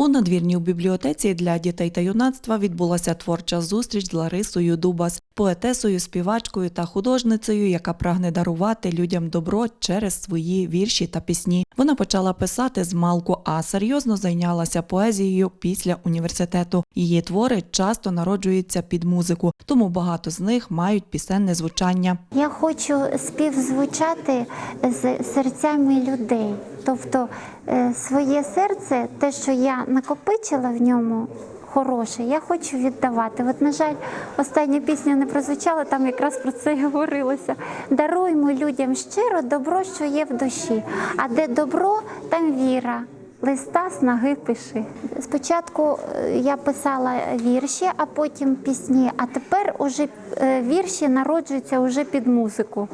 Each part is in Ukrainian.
У надвірній бібліотеці для дітей та юнацтва відбулася творча зустріч з Ларисою Дубас, поетесою, співачкою та художницею, яка прагне дарувати людям добро через свої вірші та пісні. Вона почала писати з малку, а серйозно зайнялася поезією після університету. Її твори часто народжуються під музику, тому багато з них мають пісенне звучання. Я хочу співзвучати з серцями людей. Тобто е, своє серце, те, що я накопичила в ньому хороше, я хочу віддавати. От, на жаль, остання пісня не прозвучала, там якраз про це і говорилося. Даруймо людям щиро добро, що є в душі. А де добро, там віра. Листа снаги пиши. Спочатку е, я писала вірші, а потім пісні. А тепер уже е, вірші народжуються вже під музику.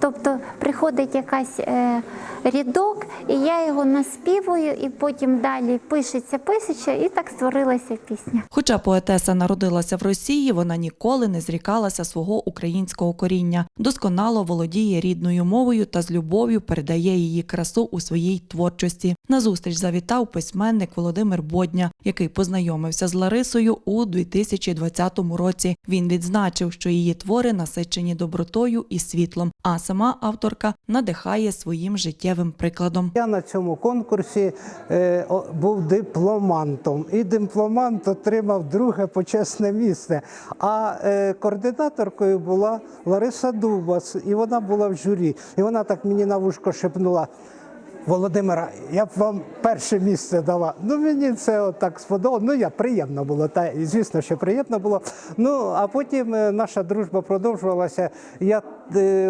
Тобто приходить якась е, рядок, і я його наспівую, і потім далі пишеться, пишеться, і так створилася пісня. Хоча поетеса народилася в Росії, вона ніколи не зрікалася свого українського коріння, досконало володіє рідною мовою та з любов'ю передає її красу у своїй творчості. На зустріч завітав письменник Володимир Бодня, який познайомився з Ларисою у 2020 році. Він відзначив, що її твори насичені добротою і світлом, а сама авторка надихає своїм життєвим прикладом. Я на цьому конкурсі е, був дипломантом, і дипломант отримав друге почесне місце. А е, координаторкою була Лариса Дубас, і вона була в журі. І вона так мені на вушко шепнула. Володимира, я б вам перше місце дала. Ну мені це от так сподобалося. Ну я приємно було, та звісно, що приємно було. Ну а потім е, наша дружба продовжувалася. Я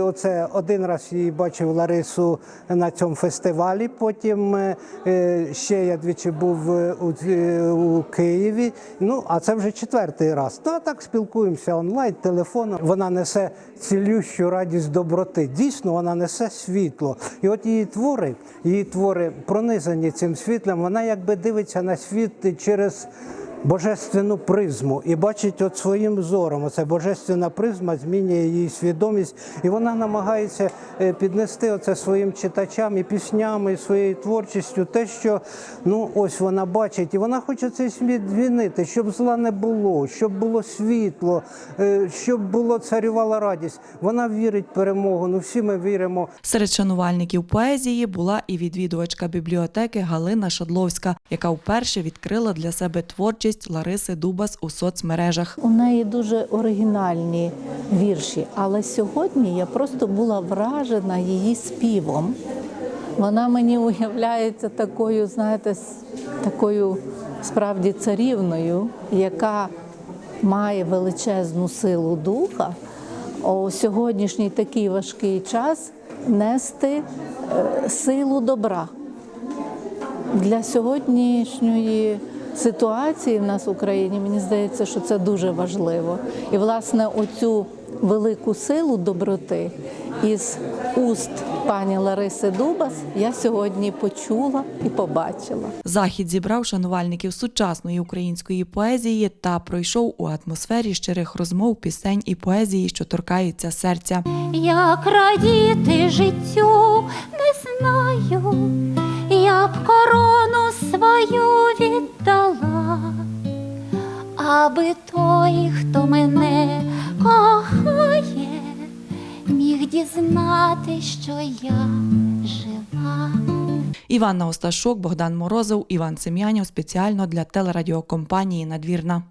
оце один раз її бачив Ларису на цьому фестивалі. Потім е, е, ще я двічі був е, у, е, у Києві. Ну а це вже четвертий раз. Ну а так спілкуємося онлайн, телефоном. Вона несе цілющу радість доброти. Дійсно, вона несе світло. І от її твори, її твори пронизані цим світлом. Вона якби дивиться на світ через. Божественну призму і бачить от своїм зором. Оце божественна призма змінює її свідомість, і вона намагається е, піднести оце своїм читачам і піснями, і своєю творчістю, те, що ну ось вона бачить, і вона хоче цей світ змінити, щоб зла не було, щоб було світло, е, щоб було царювала радість. Вона вірить в перемогу. Ну всі ми віримо Серед шанувальників поезії була і відвідувачка бібліотеки Галина Шадловська, яка вперше відкрила для себе творчість Лариси Дубас у соцмережах. У неї дуже оригінальні вірші, але сьогодні я просто була вражена її співом. Вона мені уявляється такою, знаєте, такою справді царівною, яка має величезну силу духа у сьогоднішній такий важкий час нести е, силу добра для сьогоднішньої ситуації в нас в Україні мені здається, що це дуже важливо. І власне оцю велику силу доброти із уст пані Лариси Дубас я сьогодні почула і побачила. Захід зібрав шанувальників сучасної української поезії та пройшов у атмосфері щирих розмов, пісень і поезії, що торкаються серця. Як радіти життю, аби той, хто мене кохає, міг дізнати, що я жива. Іванна Осташок, Богдан Морозов, Іван Сем'янів спеціально для телерадіокомпанії Надвірна.